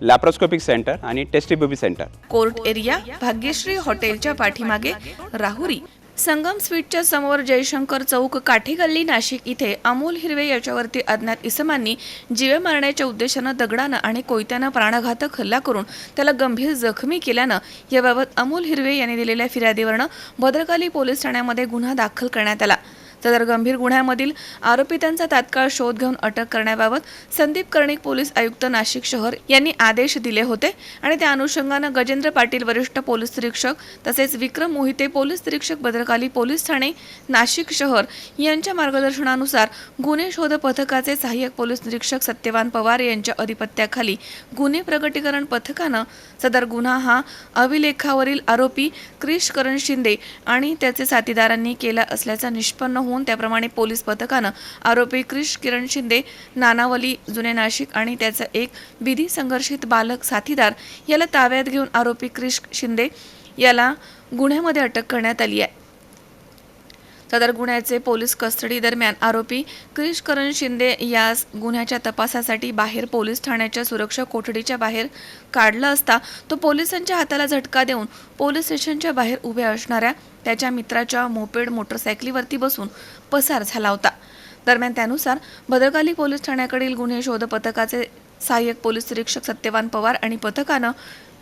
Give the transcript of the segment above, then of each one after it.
Laparoscopic centre आणि टेस्टी centre court area Bhagyashree हॉटेलच्या पाठीमागे राहुरी. संगम स्वीटच्या समोर जयशंकर चौक काठी गल्ली नाशिक इथे अमोल हिरवे याच्यावरती अज्ञात इसमांनी जीवे मारण्याच्या उद्देशानं दगडानं आणि कोयत्यानं प्राणघातक हल्ला करून त्याला गंभीर जखमी केल्यानं याबाबत अमोल हिरवे यांनी दिलेल्या फिर्यादीवरनं भद्रकाली पोलीस ठाण्यामध्ये गुन्हा दाखल करण्यात आला. सदर गंभीर गुन्ह्यामधील आरोपी त्यांचा तात्काळ शोध घेऊन अटक करण्याबाबत संदीप कर्णिक पोलीस आयुक्त नाशिक शहर यांनी आदेश दिले होते. आणि त्या अनुषंगानं गजेंद्र पाटील वरिष्ठ पोलीस निरीक्षक तसेच विक्रम मोहिते पोलीस निरीक्षक भद्रकाली पोलीस ठाणे नाशिक शहर यांच्या मार्गदर्शनानुसार गुन्हे शोध पथकाचे सहाय्यक पोलीस निरीक्षक सत्यवान पवार यांच्या अधिपत्याखाली गुन्हे प्रगटीकरण पथकानं सदर गुन्हा हा अभिलेखावरील आरोपी क्रिश करण शिंदे आणि त्याचे साथीदारांनी केला असल्याचा निष्पन्न होऊन त्याप्रमाणे पोलीस पथकानं आरोपी क्रिश किरण शिंदे नानावली जुने नाशिक आणि त्याचा एक विधी संघर्षित बालक साथीदार याला ताब्यात घेऊन आरोपी क्रिश शिंदे याला गुन्ह्यामध्ये अटक करण्यात आली आहे. सदर गुन्ह्याचे पोलीस कस्टडी दरम्यान आरोपी क्रिश करण शिंदे यास गुन्ह्याच्या तपासासाठी बाहेर पोलीस ठाण्याच्या सुरक्षा कोठडीच्या बाहेर काढला असता तो पोलिसांच्या हाताला झटका देऊन पोलीस स्टेशनच्या बाहेर उभ्या असणाऱ्या त्याच्या मित्राच्या मोपेड मोटरसायकलीवरती बसून पसार झाला होता. दरम्यान त्यानुसार भद्रकाली पोलीस ठाण्याकडील गुन्हे शोध पथकाचे सहाय्यक पोलीस निरीक्षक सत्यवान पवार आणि पथकानं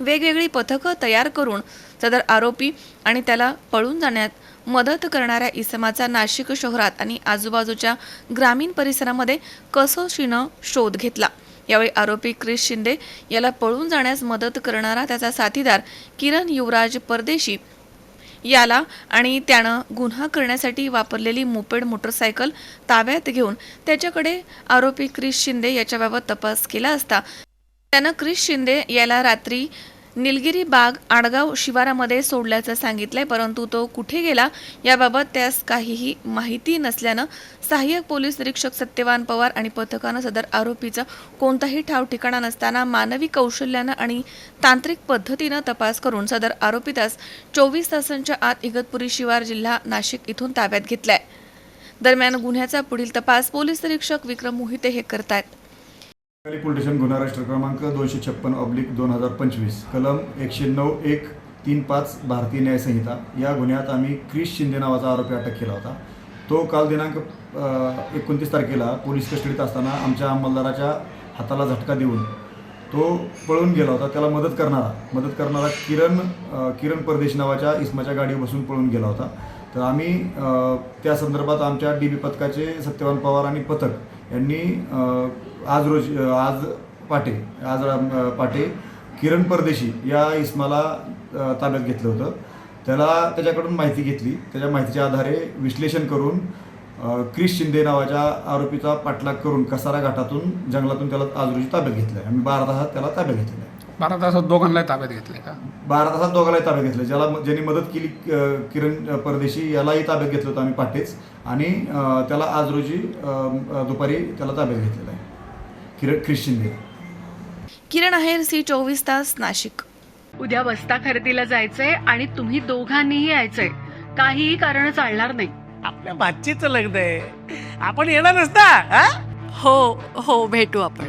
वेगवेगळी पथकं तयार करून सदर आरोपी आणि त्याला पळून जाण्यात मदत करणाऱ्या इसमाचा नाशिक शहरात आणि आजूबाजूच्या ग्रामीण परिसरामध्ये कसोशीनं शोध घेतला. यावेळी आरोपी क्रिश शिंदे याला पळून जाण्यास मदत करणारा त्याचा साथीदार किरण युवराज परदेशी याला आणि त्यानं गुन्हा करण्यासाठी वापरलेली मोपेड मोटरसायकल ताब्यात घेऊन त्याच्याकडे आरोपी क्रिश शिंदे याच्याबाबत तपास केला असता. त्यानं क्रिश शिंदे याला रात्री निलगिरी बाग आडगाव शिवारामध्ये सोडल्याचं सांगितलंय परंतु तो कुठे गेला याबाबत त्यास काहीही माहिती नसल्यानं सहाय्यक पोलीस निरीक्षक सत्यवान पवार आणि पथकानं सदर आरोपीचा कोणताही ठाव ठिकाणा नसताना मानवी कौशल्यानं आणि तांत्रिक पद्धतीनं तपास करून सदर आरोपितास चोवीस तासांच्या आत इगतपुरी शिवार जिल्हा नाशिक इथून ताब्यात घेतलाय. दरम्यान गुन्ह्याचा पुढील तपास पोलीस निरीक्षक विक्रम मोहिते हे करतायत. स्टेशन गुन्हा रजिस्टर क्रमांक दोनशे छप्पन ऑब्लिक दोन हजार पंचवीस. कलम एकशे नऊ एक तीन पाच भारतीय न्याय संहिता. या गुन्ह्यात आम्ही क्रिश शिंदे नावाचा आरोपी अटक केला होता. तो काल दिनांक एकोणतीस तारखेला पोलीस कस्टडीत असताना आमच्या अंमलदाराच्या हाताला झटका देऊन तो पळून गेला होता. त्याला मदत करणारा मदत करणारा किरण किरण परदेश नावाच्या इस्माच्या गाडीवर बसून पळून गेला होता. तर आम्ही त्या संदर्भात आमच्या डी बी पथकाचे सत्यवान पवार आणि पथक यांनी आज रोज आज पाटे आज पाटे किरण परदेशी या इस्माला ताब्यात घेतलं होतं. त्याला त्याच्याकडून माहिती घेतली. त्याच्या माहितीच्या आधारे विश्लेषण करून क्रिश शिंदे नावाच्या आरोपीचा पाठलाग करून कसारा घाटातून जंगलातून त्याला आज रोजी ताब्यात घेतलं आहे आम्ही बारा दहा त्याला ताब्यात घेतलेलं आहे. बारा तासात दोघांना ताब्यात घेतले का? बारा तासात दोघांनाही ताब्यात घेतलं ज्याला ज्यांनी मदत केली किरण परदेशी यालाही ताब्यात घेतलं होतं आम्ही पाटेच आणि त्याला आज रोजी दुपारी त्याला ताब्यात घेतलेलं आहे. किरण शिंदे. किरण आहेर सी चोवीस तास नाशिक. उद्या बस्ता खरेदीला जायचंय आणि तुम्ही दोघांनीही यायचंय. काहीही कारण चालणार नाही. आपल्या भाचीचं लग्न आहे. आपण येणार नसता हा? हो हो भेटू आपण.